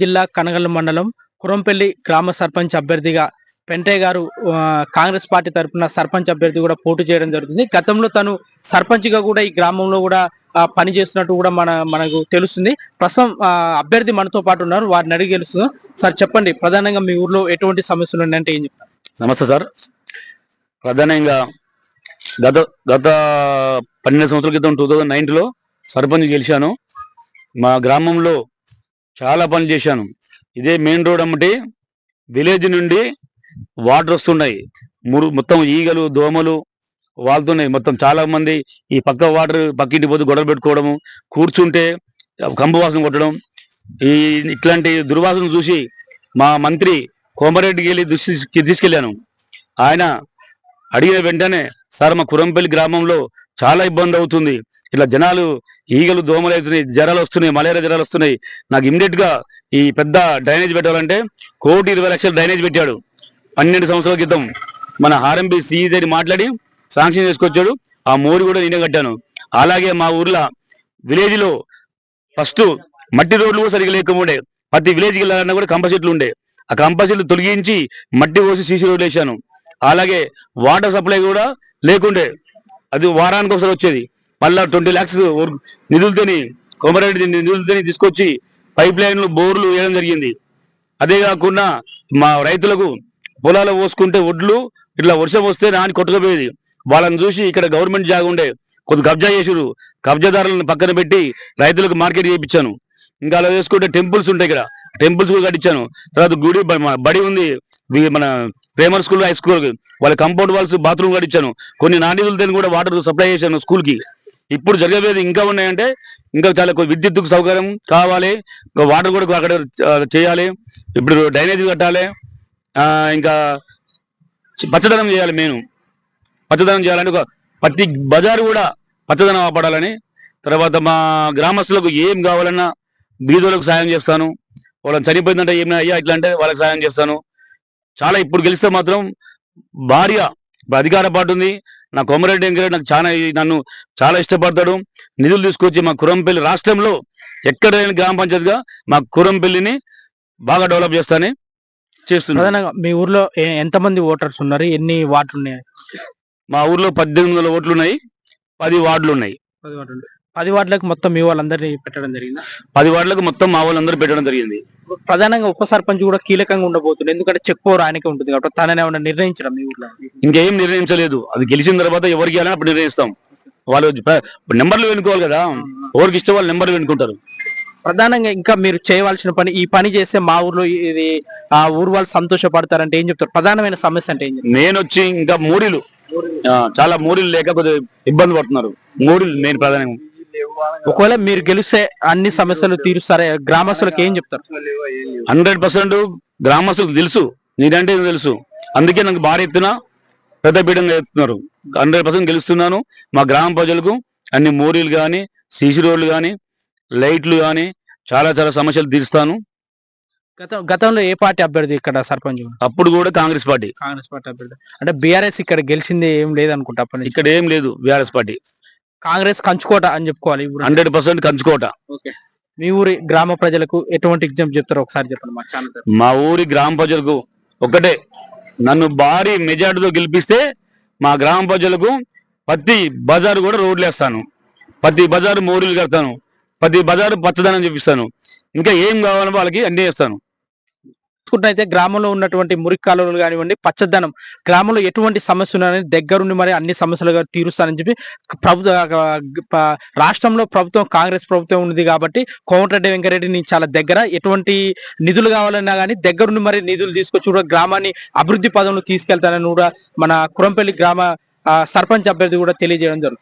జిల్లా కనగల మండలం కురంపల్లి గ్రామ సర్పంచ్ అభ్యర్థిగా పెంటయ్య గారు కాంగ్రెస్ పార్టీ తరఫున సర్పంచ్ అభ్యర్థి కూడా పోటీ చేయడం జరుగుతుంది. గతంలో తను సర్పంచ్గా కూడా ఈ గ్రామంలో కూడా పని చేస్తున్నట్టు కూడా మన మనకు తెలుస్తుంది. ప్రస్తుతం ఆ, అభ్యర్థి మనతో పాటు ఉన్నారు. వారిని అడిగి తెలుస్తుంది సార్ చెప్పండి. ప్రధానంగా మీ ఊర్లో ఎటువంటి సమస్యలు ఉన్నాయంటే ఏం చెప్తారు? నమస్తే సార్. ప్రధానంగా గత గత పన్నెండు సంవత్సరాల క్రితం టూ థౌజండ్ నైన్టీలో సర్పంచ్ గెలిచాను. మా గ్రామంలో చాలా పనులు చేశాను. ఇదే మెయిన్ రోడ్ అమ్మటి విలేజ్ నుండి వాటర్ వస్తున్నాయి. మురు మొత్తం ఈగలు దోమలు వాళ్తున్నాయి. మొత్తం చాలా మంది ఈ పక్క వాటర్ పక్కింటి పోతే గొడవ పెట్టుకోవడము కూర్చుంటే కంబు వాసన కొట్టడం ఈ ఇట్లాంటి దుర్వాసన చూసి మా మంత్రి కోమరెడ్డికి వెళ్ళి దృష్టి తీసుకెళ్ళాను. ఆయన అడిగిన వెంటనే సార్ మా కురంపల్లి గ్రామంలో చాలా ఇబ్బంది అవుతుంది. ఇట్లా జనాలు ఈగలు దోమలు అవుతున్నాయి జ్వరాలు వస్తున్నాయి మలేరియా జ్వరాలు వస్తున్నాయి. నాకు ఇమ్మీడియట్గా ఈ పెద్ద డ్రైనేజ్ పెట్టాలంటే కోటి ఇరవై లక్షలు డ్రైనేజ్ పెట్టాడు. పన్నెండు సంవత్సరాల క్రితం మన ఆర్ఎంబి సీఈని మాట్లాడి శాంక్షన్ చేసుకొచ్చాడు. ఆ మోడీ కూడా నేనే కట్టాను. అలాగే మా ఊర్లో విలేజ్లో ఫస్ట్ మట్టి రోడ్లు కూడా సరిగ్గా లేకపోతే ప్రతి విలేజ్కి వెళ్ళాలన్నా కూడా కంప చెట్లు ఉండే. ఆ కంప చెట్లు తొలగించి మట్టి పోసి సీసీ రోడ్లు వేసాను అలాగే వాటర్ సప్లై కూడా లేకుండే. అది వారానికి ఒకసారి వచ్చేది. మళ్ళా ట్వంటీ ల్యాక్స్ నిధులతోని కోమరెడ్డి నిధులతోని తీసుకొచ్చి పైప్ లైన్లు బోర్లు వేయడం జరిగింది. అదే కాకుండా మా రైతులకు పొలాలు పోసుకుంటే ఒడ్లు ఇట్లా వర్షం వస్తే నాని కొట్టుకుపోయేది. వాళ్ళని చూసి ఇక్కడ గవర్నమెంట్ జాగా ఉండే కొద్ది కబ్జా చేసిరు కబ్జాదారులను పక్కన పెట్టి రైతులకు మార్కెట్ చేయించాను. ఇంకా అలా వేసుకుంటే టెంపుల్స్ ఉంటాయి ఇక్కడ. టెంపుల్స్ కూడా కట్టించాను. తర్వాత గుడి బడి ఉంది. మన ప్రైమరీ స్కూల్ హై స్కూల్ వాళ్ళ కంపౌండ్ వాల్స్ బాత్రూమ్ కట్టించాను. కొన్ని నాణ్యతలతో కూడా వాటర్ సప్లై చేశాను స్కూల్కి ఇప్పుడు జరిగేది ఇంకా ఉన్నాయంటే ఇంకా చాలా విద్యుత్కు సౌకర్యం కావాలి. వాటర్ కూడా అక్కడ చేయాలి. ఇప్పుడు డ్రైనేజ్ కట్టాలి. ఇంకా పచ్చదనం చేయాలి మెయిన్. పచ్చదనం చేయాలని ఒక ప్రతి బజారు కూడా పచ్చదనం ఆపడాలని తర్వాత మా గ్రామస్తులకు ఏం కావాలన్నా బీదోలకు సాయం చేస్తాను. వాళ్ళని చనిపోయిందంటే ఏమైనా అయ్యా ఇట్లా అంటే వాళ్ళకి సాయం చేస్తాను. చాలా ఇప్పుడు గెలిస్తే మాత్రం భార్య అధికార పాటు ఉంది. నా కొమరెడ్డి వెంకరెడ్డి నాకు చాలా నన్ను చాలా ఇష్టపడతాడు. నిధులు తీసుకొచ్చి మా కురంపల్లి రాష్ట్రంలో ఎక్కడ లేని గ్రామ పంచాయతీగా మా కురంపల్లిని బాగా డెవలప్ చేస్తానని. చేస్తున్నాను మీ ఊర్లో ఎంతమంది ఓటర్స్ ఉన్నారు? ఎన్ని వార్డులు ఉన్నాయి? మా ఊర్లో పద్దెనిమిది వందల ఓట్లు ఉన్నాయి. పది వార్డులు ఉన్నాయి. పది వార్డులు పది వార్డులకు మొత్తం మీ వాళ్ళందరినీ పెట్టడం జరిగింది? పది వార్డులకు మొత్తం మా వాళ్ళందరూ పెట్టడం జరిగింది. ప్రధానంగా ఉప సర్పంచ్ కూడా కీలకంగా ఉండబోతుంది ఎందుకంటే చెక్ పవర్ ఆయనకే ఉంటుంది కాబట్టి తనని ఏమైనా నిర్ణయించడం మీ ఊర్లో? ఇంకేం నిర్ణయించలేదు. అది గెలిచిన తర్వాత ఎవరికి వెళ్ళాలని అప్పుడు నిర్ణయిస్తాం. వాళ్ళు నెంబర్లు వెనుకోవాలి కదా. ఎవరికి ఇష్టం వాళ్ళు నెంబర్లు వెనుకుంటారు. ప్రధానంగా ఇంకా మీరు చేయవలసిన పని ఈ పని చేస్తే మా ఊర్లో ఇది ఆ ఊరు వాళ్ళు సంతోషపడతారంటే ఏం చెప్తారు? ప్రధానమైన సమస్య అంటే ఏం నేను వచ్చి ఇంకా మూడీలు చాలా మూడీలు లేక కొద్దిగా ఇబ్బంది పడుతున్నారు. మూడీలు నేను ప్రధానంగా. ఒకవేళ మీరు గెలిస్తే అన్ని సమస్యలు తీరుస్తారే గ్రామస్తులకు ఏం చెప్తారు? హండ్రెడ్ పర్సెంట్ గ్రామస్తులకు తెలుసు నీదంటే ఇది తెలుసు. అందుకే నాకు భారీ ఎత్తున పెద్ద పీఠంగా ఎత్తున్నారు హండ్రెడ్ పర్సెంట్ గెలుస్తున్నాను. మా గ్రామ ప్రజలకు అన్ని మోరీలు కానీ సీసీ రోడ్లు కానీ లైట్లు కానీ చాలా చాలా సమస్యలు తీరుస్తాను. గత గతంలో ఏ పార్టీ అభ్యర్థి ఇక్కడ సర్పంచ్? అప్పుడు కూడా కాంగ్రెస్ పార్టీ. కాంగ్రెస్ పార్టీ అభ్యర్థి. అంటే బీఆర్ఎస్ ఇక్కడ గెలిచింది ఏం లేదనుకుంటా అప్పటి నుంచి? ఇక్కడ ఏం లేదు బీఆర్ఎస్ పార్టీ. కాంగ్రెస్ కంచుకోట అని చెప్పుకోవాలి హండ్రెడ్ పర్సెంట్ కంచుకోట. మీ ఊరి గ్రామ ప్రజలకు ఎటువంటి ఎగ్జామ్ చెప్తారో ఒకసారి చెప్పండి మా ఛానల్ మా ఊరి గ్రామ ప్రజలకు ఒకటే. నన్ను భారీ మెజార్టీతో గెలిపిస్తే మా గ్రామ ప్రజలకు ప్రతి బజారు కూడా రోడ్లు వేస్తాను. ప్రతి బజారు మోరీలు కడతాను. ప్రతి బజారు పచ్చదనం చూపిస్తాను. ఇంకా ఏం కావాలో వాళ్ళకి అన్ని చేస్తాను చూసుకుంటే గ్రామంలో ఉన్నటువంటి మురికి కాలువలు కానివ్వండి పచ్చదనం. గ్రామంలో ఎటువంటి సమస్య ఉన్నాయని దగ్గరుండి మరి అన్ని సమస్యలు తీరుస్తానని చెప్పి ప్రభుత్వ రాష్ట్రంలో ప్రభుత్వం కాంగ్రెస్ ప్రభుత్వం ఉంది కాబట్టి కోమటిరెడ్డి వెంకరెడ్డిని చాలా దగ్గర. ఎటువంటి నిధులు కావాలన్నా కానీ దగ్గరుండి మరి నిధులు తీసుకొచ్చి కూడా గ్రామాన్ని అభివృద్ధి పదంలో తీసుకెళ్తానని కూడా మన కురంపల్లి గ్రామ సర్పంచ్ అభ్యర్థి కూడా తెలియజేయడం జరుగుతుంది.